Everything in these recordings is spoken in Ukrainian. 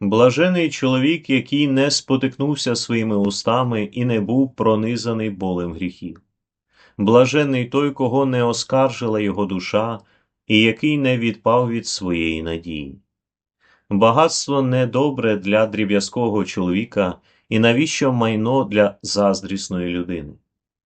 Блажений чоловік, який не спотикнувся своїми устами і не був пронизаний болем гріхів. Блажений той, кого не оскаржила його душа, і який не відпав від своєї надії. Багатство недобре для дріб'язкого чоловіка, і навіщо майно для заздрісної людини.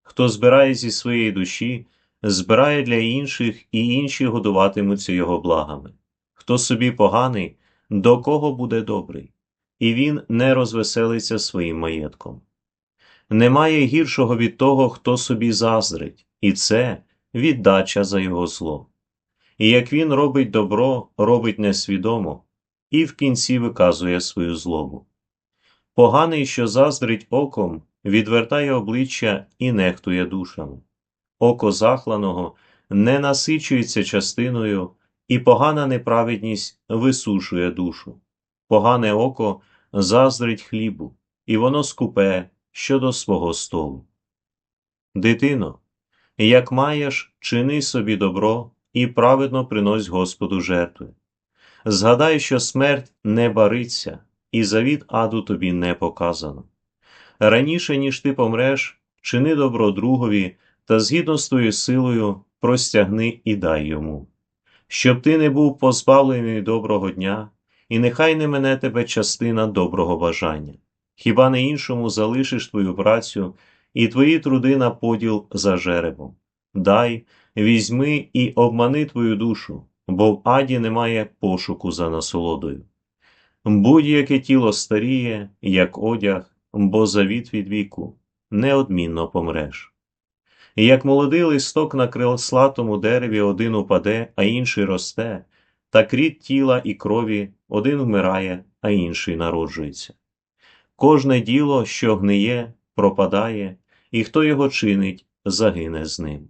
Хто збирає зі своєї душі, збирає для інших, і інші годуватимуться його благами. Хто собі поганий, до кого буде добрий, і він не розвеселиться своїм маєтком. Немає гіршого від того, хто собі заздрить, і це віддача за його зло. І як він робить добро, робить несвідомо, і в кінці виказує свою злобу. Поганий, що заздрить оком, відвертає обличчя і нехтує душами. Око захланого не насичується частиною, і погана неправедність висушує душу. Погане око заздрить хлібу, і воно скупе щодо свого столу. Дитино, як маєш, чини собі добро і праведно принось Господу жертви. Згадай, що смерть не бариться, і завіт аду тобі не показано. Раніше, ніж ти помреш, чини добро другові та згідно з твоєю силою простягни і дай йому, щоб ти не був позбавлений доброго дня, і нехай не мене тебе частина доброго бажання, хіба не іншому залишиш твою працю і твої труди на поділ за жеребом. Дай, візьми і обмани твою душу, бо в аді немає пошуку за насолодою. Будь-яке тіло старіє, як одяг, бо завіт від віку, неодмінно помреш. І як молодий листок на крилслатому дереві один упаде, а інший росте, так рід тіла і крові один вмирає, а інший народжується. Кожне діло, що гниє, пропадає, і хто його чинить, загине з ним.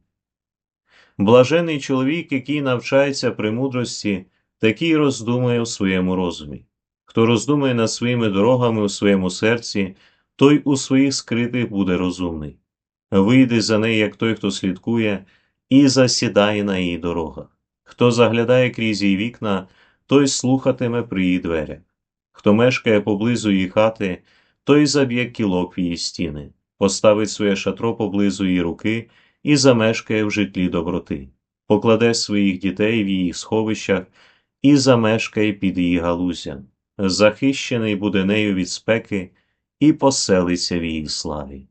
Блажений чоловік, який навчається премудрості, такий роздумує у своєму розумі. Хто роздумує над своїми дорогами у своєму серці, той у своїх скритих буде розумний. Вийде за неї, як той, хто слідкує, і засідає на її дорогах. Хто заглядає крізь її вікна, той слухатиме при її дверях. Хто мешкає поблизу її хати, той заб'є кілок в її стіни, поставить своє шатро поблизу її руки і замешкає в житлі доброти, покладе своїх дітей в її сховищах і замешкає під її галузям, захищений буде нею від спеки і поселиться в її славі.